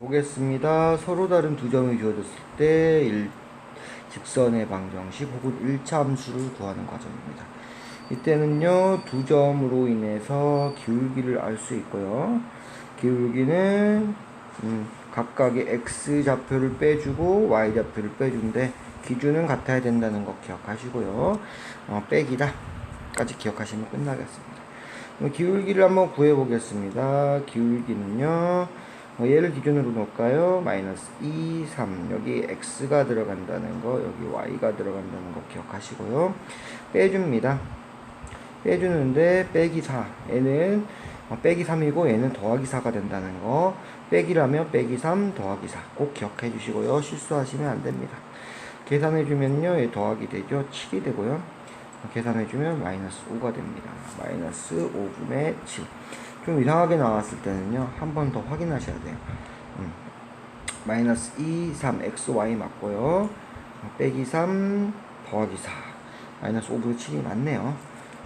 보겠습니다. 서로 다른 두 점이 주어졌을 때 일, 직선의 방정식 혹은 일차함수를 구하는 과정입니다. 이때는요 두 점으로 인해서 기울기를 알 수 있고요. 기울기는 음, 각각의 x 좌표를 빼주고 y 좌표를 빼준데 기준은 같아야 된다는 거 기억하시고요. 어, 빼기다 까지 기억하시면 끝나겠습니다. 기울기를 한번 구해 보겠습니다. 기울기는요. 어, 얘를 기준으로 놓을까요? 마이너스 2, 3 여기 x가 들어간다는 거 여기 y가 들어간다는 거 기억하시고요. 빼줍니다. 빼주는데 빼기 4 얘는 어, 빼기 3이고 얘는 더하기 4가 된다는 거. 빼기라면 빼기 3 더하기 4 꼭 기억해 주시고요. 실수하시면 안 됩니다. 계산해 주면요 얘 더하기 되죠? 7이 되고요. 어, 계산해 주면 마이너스 5가 됩니다. 마이너스 5분의 7 좀 이상하게 나왔을 때는요 한 번 더 확인하셔야 돼요 음. 마이너스 2 3 x y 맞고요 어, 빼기 3 더하기 4 마이너스 5분의 7이 맞네요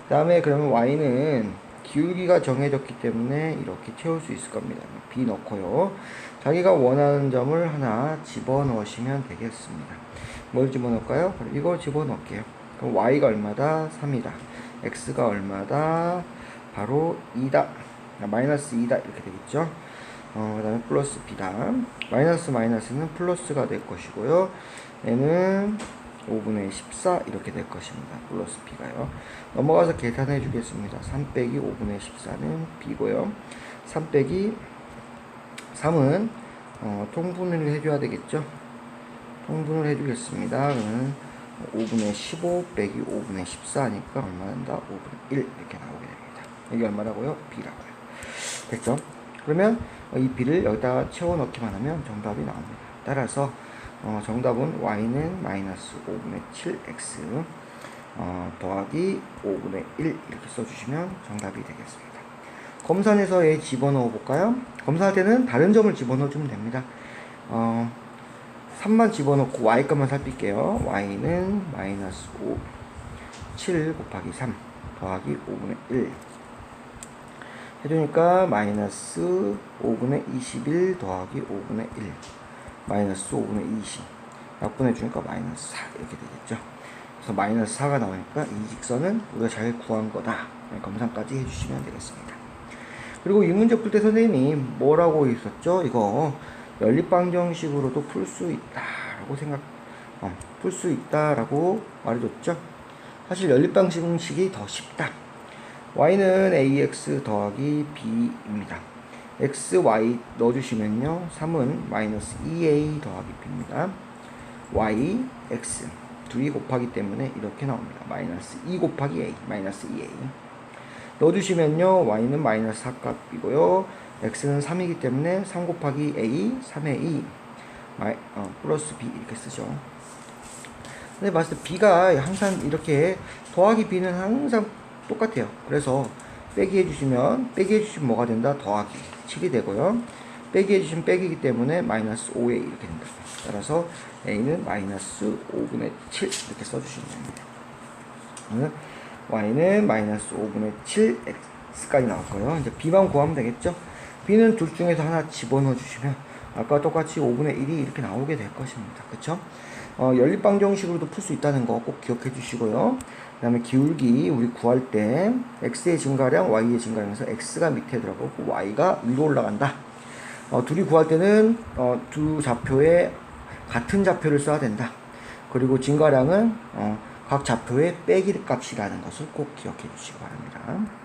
그 다음에 그러면 y는 기울기가 정해졌기 때문에 이렇게 채울 수 있을 겁니다. b 넣고요. 자기가 원하는 점을 하나 집어넣으시면 되겠습니다. 뭘 집어넣을까요? 이거 집어넣을게요. 그럼 y가 얼마다? 3이다. x가 얼마다? 바로 2다. 아, 마이너스 2다. 이렇게 되겠죠. 어, 그 다음에 플러스 b다. 마이너스 마이너스는 플러스가 될 것이고요. 얘는 5분의 14 이렇게 될 것입니다. 플러스 b가요. 넘어가서 계산해 주겠습니다. 3 빼기 5분의 14는 b고요. 3 빼기 3은 어, 통분을 해줘야 되겠죠. 통분을 해주겠습니다. 그러면 5분의 15 빼기 5분의 14니까 얼마 난다? 5분의 1 이렇게 나오게 됩니다. 여기 얼마라고요? b라고요. 됐죠? 그러면 이 b를 여기다가 채워 넣기만 하면 정답이 나옵니다. 따라서 어, 정답은 y는 마이너스 5분의 7x 어, 더하기 5분의 1 이렇게 써주시면 정답이 되겠습니다. 검산에서 얘 집어넣어 볼까요? 검사할 때는 다른 점을 집어넣어 주면 됩니다. 어, 3만 집어넣고 y 값만 살필게요. y는 마이너스 5 7 곱하기 3 더하기 5분의 1 해주니까 마이너스 5분의 21 더하기 5분의 1 마이너스 5분의 20 약분해 주니까 마이너스 4 이렇게 되겠죠? 그래서 마이너스 4가 나오니까 이 직선은 우리가 잘 구한 거다. 네, 검산까지 해주시면 되겠습니다. 그리고 이 문제 풀 때 선생님이 뭐라고 있었죠? 이거 연립방정식으로도 풀 수 있다라고 생각 어, 풀 수 있다라고 말해줬죠? 사실 연립방정식이 더 쉽다 y는 ax 더하기 b입니다 x, y 넣어주시면요. 3은 마이너스 2a 더하기 b입니다. y, x 둘이 곱하기 때문에 이렇게 나옵니다. 마이너스 2 곱하기 a, 마이너스 2a 넣어주시면요. y는 마이너스 4값이고요. x는 3이기 때문에 3 곱하기 a, 3의 2 마이, 어, 플러스 b 이렇게 쓰죠. 근데 봤을 때 b가 항상 이렇게 더하기 b는 항상 똑같아요. 그래서 빼기 해주시면 빼기 해주시면 뭐가 된다? 더하기 7이 되고요. 빼기 해주시면 빼기이기 때문에 마이너스 5에 이렇게 된다. 따라서 a는 마이너스 5분의 7 이렇게 써주시면 됩니다. y는 마이너스 5분의 7 x까지 나올 거예요. 이제 b만 구하면 되겠죠? b는 둘 중에서 하나 집어넣어 주시면 아까 똑같이 5분의 1이 이렇게 나오게 될 것입니다. 그쵸? 어, 연립방 정식으로도 풀 수 있다는 거 꼭 기억해 주시고요. 그 다음에 기울기 우리 구할 때 x의 증가량, y의 증가량에서 x가 밑에 들어가고 y가 위로 올라간다. 어, 둘이 구할 때는 어, 두 좌표에 같은 좌표를 써야 된다. 그리고 증가량은 어, 각 좌표의 빼기 값이라는 것을 꼭 기억해 주시기 바랍니다.